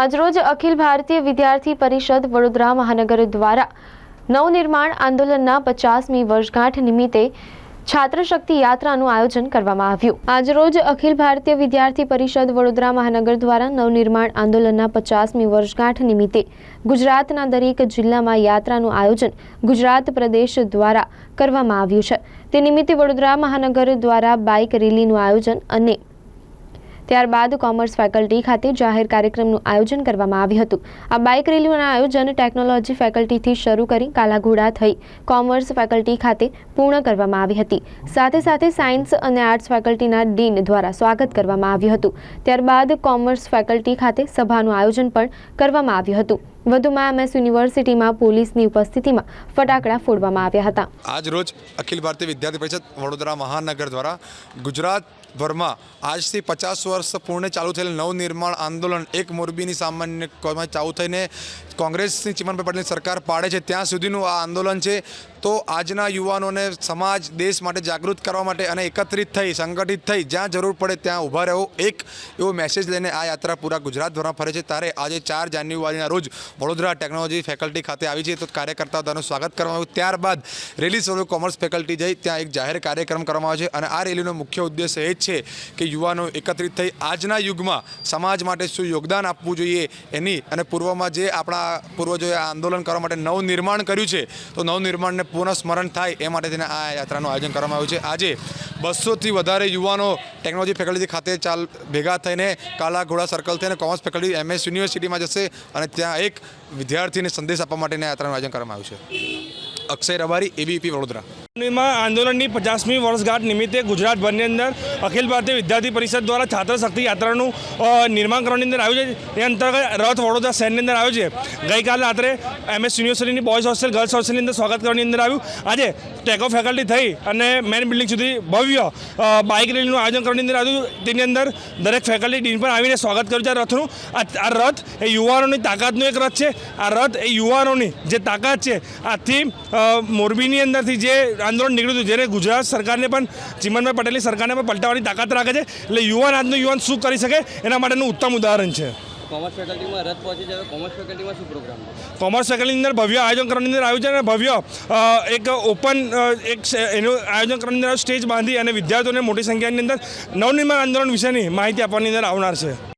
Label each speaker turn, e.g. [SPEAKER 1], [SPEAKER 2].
[SPEAKER 1] આજરોજ અખિલ ભારતીય વિદ્યાર્થી પરિષદ વડોદરા મહાનગર દ્વારા નવનિર્માણ આંદોલનના પચાસમી વર્ષગાંઠ નિમિત્તે છાત્ર શક્તિ યાત્રાનું આયોજન કરવામાં આવ્યું. આજરોજ અખિલ ભારતીય વિદ્યાર્થી પરિષદ વડોદરા મહાનગર દ્વારા નવનિર્માણ આંદોલનના પચાસમી વર્ષગાંઠ નિમિત્તે ગુજરાતના દરેક જિલ્લામાં યાત્રાનું આયોજન ગુજરાત પ્રદેશ દ્વારા કરવામાં આવ્યું છે. તે નિમિત્તે વડોદરા મહાનગર દ્વારા બાઇક રેલીનું આયોજન અને ત્યારબાદ કોમર્સ ફેકલ્ટી ખાતે જાહેર કાર્યક્રમનું આયોજન કરવામાં આવ્યું હતું. આ બાઇક રેલીઓના આયોજન ટેકનોલોજી ફેકલ્ટીથી શરૂ કરી કાલાઘોડા થઈ કોમર્સ ફેકલ્ટી ખાતે પૂર્ણ કરવામાં આવી હતી. સાથે સાથે સાયન્સ અને આર્ટ્સ ફેકલ્ટીના ડીન દ્વારા સ્વાગત કરવામાં આવ્યું હતું. ત્યારબાદ કોમર્સ ફેકલ્ટી ખાતે સભાનું આયોજન પણ કરવામાં આવ્યું હતું. વધુમાં એમએસ યુનિવર્સિટીમાં પોલીસની ઉપસ્થિતિમાં ફટાકડા ફોડવામાં આવ્યા હતા.
[SPEAKER 2] આજ રોજ અખિલ ભારતીય વિદ્યાર્થી પરિષદ વડોદરા મહાનગર દ્વારા ગુજરાતભરમાં આજથી પચાસ વર્ષ પૂર્ણ ચાલુ થયેલ નવનિર્માણ આંદોલન એક મોરબીની સામાન્ય ચાલુ થઈને કોંગ્રેસની ચિમનભાઈ પટેલની સરકાર પાડે છે. ત્યાં સુધીનું આ આંદોલન છે. તો આજના યુવાનોને સમાજ, દેશ માટે જાગૃત કરવા માટે અને એકત્રિત થઈ, સંગઠિત થઈ, જ્યાં જરૂર પડે ત્યાં ઊભા રહેવો એક એવો મેસેજ લઈને આ યાત્રા પૂરા ગુજરાતભરમાં ફરે છે. ત્યારે આજે ચાર જાન્યુઆરીના રોજ વડોદરા ટેકનોલોજી ફેકલ્ટી ખાતે આવી છે. તો કાર્યકર્તાઓ તેનું સ્વાગત કરવામાં આવ્યું. ત્યારબાદ રેલી સ્વરૂપ કોમર્સ ફેકલ્ટી જઈ ત્યાં એક જાહેર કાર્યક્રમ કરવામાં આવે છે. અને આ રેલીનો મુખ્ય ઉદ્દેશ એ જ છે કે યુવાનો એકત્રિત થઈ. આજના યુગમાં સમાજ માટે શું યોગદાન આપવું જોઈએ એની અને પૂર્વમાં જે આપણા પૂર્વજોએ આંદોલન કરવા માટે નવનિર્માણ કર્યું છે, તો નવનિર્માણને પુનઃ સ્મરણ થાય એ માટે તેને આ યાત્રાનું આયોજન કરવામાં આવ્યું છે. આજે બસોથી વધારે યુવાનો ટેકનોલોજી ફેકલ્ટી ખાતે ચાલ ભેગા થઈને કાલા ઘોડા સર્કલ થઈને કોમર્સ ફેકલ્ટી એમએસ યુનિવર્સિટીમાં જશે અને ત્યાં એક વિદ્યાર્થીને સંદેશ આપવા માટેની યાત્રાનું આયોજન કરવામાં આવ્યું છે. અક્ષય રબારી એબીપી વડોદરા.
[SPEAKER 3] માં આંદોલનની પચાસમી વર્ષગાંઠ નિમિત્તે ગુજરાતભરની અંદર અખિલ ભારતીય વિદ્યાર્થી પરિષદ દ્વારા છાત્ર શક્તિ યાત્રાનું નિર્માણ કરવાની અંદર આવ્યું છે. એ અંતર્ગત રથ વડોદરા શહેરની અંદર આવ્યો છે. ગઈકાલે રાત્રે એમએસ યુનિવર્સિટીની બોયઝ હોસ્ટેલ ગર્લ્સ હોસ્ટેલની અંદર સ્વાગત કરવાની અંદર આવ્યું. આજે ટેકો ફેકલ્ટી થઈ અને મેન બિલ્ડિંગ સુધી ભવ્ય બાઇક રેલીનું આયોજન કરવાની અંદર આવ્યું. તેની અંદર દરેક ફેકલ્ટી ડીન પણ આવીને સ્વાગત કર્યું છે આ રથનું. આ રથ એ યુવાનોની તાકાતનો એક રથ છે. આ રથ એ યુવાનોની જે તાકાત છે આથી મોરબીની અંદરથી જે આંદોલન નીકળ્યું હતું જેને ગુજરાત સરકારને પણ ચિમનભાઈ પટેલની સરકારને પણ પલટાવવાની તાકાત રાખે છે. એટલે યુવાન આજનો યુવાન શું કરી શકે? એના માટેનું ઉત્તમ ઉદાહરણ છે.
[SPEAKER 4] કોમર્સ ફેકલ્ટીમાં રથ પહોંચી જાય કોમર્સ ફેકલ્ટીમાં શું પ્રોગ્રામ
[SPEAKER 3] કોમર્સ ફેકલ્ટીની અંદર ભવ્ય આયોજન કરવાની અંદર આવ્યું છે અને ભવ્ય એક ઓપન એક એનું આયોજન કરવાની અંદર સ્ટેજ બાંધી અને વિદ્યાર્થીઓને મોટી સંખ્યાની અંદર નવનિર્માણ આંદોલન વિશેની માહિતી આપવાની અંદર આવનાર છે.